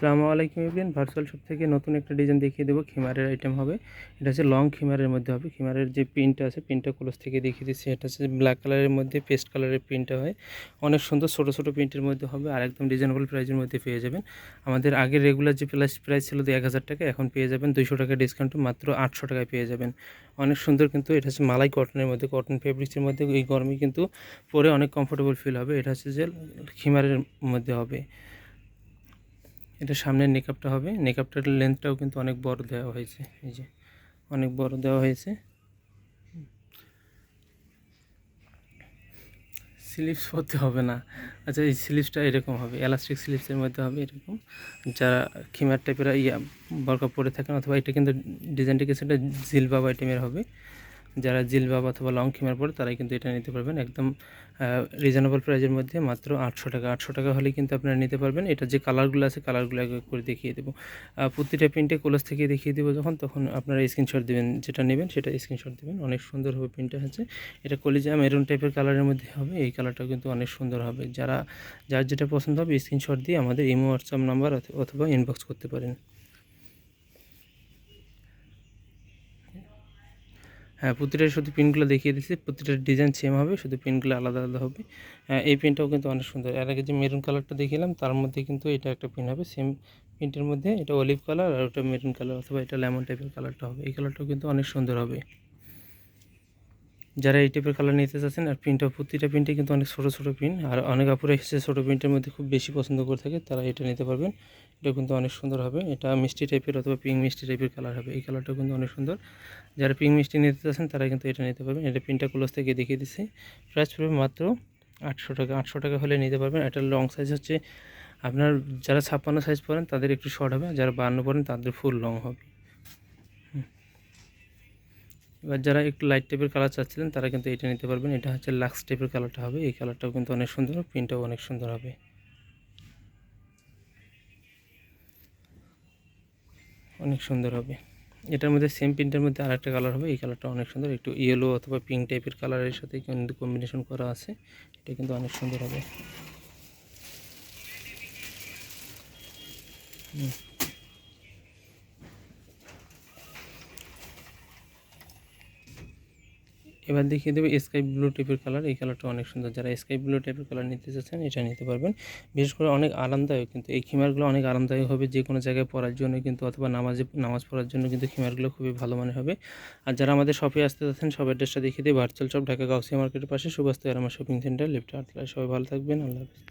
সালামু আলাইকুম ইবরিন। Virtual shop থেকে নতুন একটা ডিজাইন দেখিয়ে দেবো। খিমারের আইটেম হবে। এটা হচ্ছে লং খিমারের মধ্যে হবে। খিমারের যে প্রিন্টটা আছে প্রিন্টটা ক্লোজ থেকে দেখিয়ে দিচ্ছি। এটা হচ্ছে ব্ল্যাক কালারের মধ্যে পেস্ট কালারের প্রিন্টটা হয়। অনেক সুন্দর ছোটো ছোটো প্রিন্টের মধ্যে হবে আর একদম রিজনেবল প্রাইসের মধ্যে পেয়ে যাবেন। আমাদের আগের রেগুলার যে প্রাইস প্রাইস ছিল এক হাজার টাকা, এখন পেয়ে যাবেন দুইশো টাকা ডিসকাউন্ট মাত্র আটশো টাকায় পেয়ে যাবেন। অনেক সুন্দর কিন্তু এটা হচ্ছে মালাই কটনের মধ্যে কটন ফেব্রিক্সের মধ্যে। এই গরমে কিন্তু পরে অনেক কমফোর্টেবল ফিল হবে। এটা হচ্ছে যে খিমারের মধ্যে হবে। এটা সামনের নেকআপটা হবে। নেকআপটার লেন্থটাও কিন্তু অনেক বড় দেওয়া হয়েছে। এই যে, অনেক বড় দেওয়া হয়েছে। স্লিপস পরতে হবে না। আচ্ছা এই স্লিপসটা এরকম হবে। এলাস্টিক স্লিপসের মধ্যে হবে এরকম। যারা খিমার টাইপের ইয়া বরকা পরে থাকেন, অথবা এটা কিন্তু ডিজাইনটা কিছুটা জিল বাবা আইটেমের হবে। যারা জিলবাব অথবা লং খিমার পরে, তারাই কিন্তু এটা নিতে পারবেন। একদম রিজনেবল প্রাইজের মধ্যে মাত্র আটশো টাকা। আটশো টাকা হলে কিন্তু আপনারা নিতে পারবেন। এটা যে কালারগুলো আছে কালারগুলো আগে করে দেখিয়ে দেবো। প্রতিটা প্রিন্টে কোলাস থেকে দেখিয়ে দেবো যখন, তখন আপনারা স্ক্রিনশট দেবেন, যেটা নেবেন সেটা স্ক্রিনশট দেবেন। অনেক সুন্দর হবে প্রিন্টটা হচ্ছে। এটা কলিজা মেরুন টাইপের কালারের মধ্যে হবে। এই কালারটাও কিন্তু অনেক সুন্দর হবে। যারা, যার যেটা পছন্দ হবে স্ক্রিনশট দিয়ে আমাদের ইমো হোয়াটসঅ্যাপ নাম্বার অথবা ইনবক্স করতে পারেন। হ্যাঁ প্রতিটা শুধু পিনগুলো দেখিয়ে দিচ্ছি প্রতিটার ডিজাইন সেম হবে, শুধু পিনগুলো আলাদা আলাদা হবে। হ্যাঁ এই পিনটাও কিন্তু অনেক সুন্দর। এর আগে যে মেরুন কালারটা দেখিলাম, তার মধ্যে কিন্তু এটা একটা পিন হবে সেম পিনটার মধ্যে এটা অলিভ কালার আর ওটা মেরুন কালার অথবা এটা লেমন টাইপের কালারটা হবে। এই কালারটাও কিন্তু অনেক সুন্দর হবে। যারা এই টাইপের কালার নিতে চাচ্ছেন, আর প্রিন্টটা প্রতিটা প্রিন্টে কিন্তু অনেক ছোটো ছোটো প্রিন্ট আর অনেক আপুরা এসেছে ছোটো প্রিন্টের মধ্যে খুব বেশি পছন্দ করে থাকে, তারা এটা নিতে পারবেন। এটা কিন্তু অনেক সুন্দর হবে। এটা মিষ্টি টাইপের অথবা পিঙ্ক মিষ্টি টাইপের কালার হবে। এই কালারটা কিন্তু অনেক সুন্দর। যারা পিঙ্ক মিষ্টি নিতে চাচ্ছেন তারা কিন্তু এটা নিতে পারবেন। এটা প্রিন্টটা ক্লোজ থেকে দেখিয়ে দিচ্ছি। প্রাইস পড়বে মাত্র আটশো টাকা। আটশো টাকা হলে নিতে পারবেন। এটা লং সাইজ হচ্ছে আপনার যারা ছাপ্পান্ন সাইজ পরেন তাদের একটু শর্ট হবে। যারা বান্ন পরেন তাদের ফুল লং হবে। এবার যারা একটু লাইট টাইপের কালার চাচ্ছিলেন, তারা কিন্তু এটা নিতে পারবেন। এটা হচ্ছে লাক্স টাইপের কালারটা হবে। এই কালারটাও কিন্তু অনেক সুন্দর। প্রিন্টটাও অনেক সুন্দর হবে। অনেক সুন্দর হবে। এটার মধ্যে সেম প্রিন্টের মধ্যে আর একটা কালার হবে। এই কালারটা অনেক সুন্দর। একটু ইয়েলো অথবা পিঙ্ক টাইপের কালারের সাথে কিন্তু কম্বিনেশন করা আছে। এটা কিন্তু অনেক সুন্দর হবে। এবার দেখিয়ে দেবে স্কাই ব্লু টাইপের কালার এই কালারটা অনেক সুন্দর। যারা স্কাই ব্লু টাইপের কালার নিতে চাচ্ছেন, এটা নিতে পারবেন। বিশেষ করে অনেক আরামদায়ক কিন্তু। এই খিমারগুলো অনেক আরামদায়ক হবে যে কোনো জায়গায় পড়ার জন্য কিন্তু, অথবা নামাজে, নামাজ পড়ার জন্য কিন্তু খিমারগুলো খুবই ভালো মনে হবে। আর যারা আমাদের শপে আসতে চাচ্ছেন সব অ্যাড্রেসটা দেখিয়ে দিই। ভার্চুয়াল শপ ঢাকা গাউসিয়া মার্কেটের পাশে সুবাস্ত আমার শপিং সেন্টার লিফ্ট আটতলায় সবাই ভালো থাকবেন। আল্লাহ হাফিজ।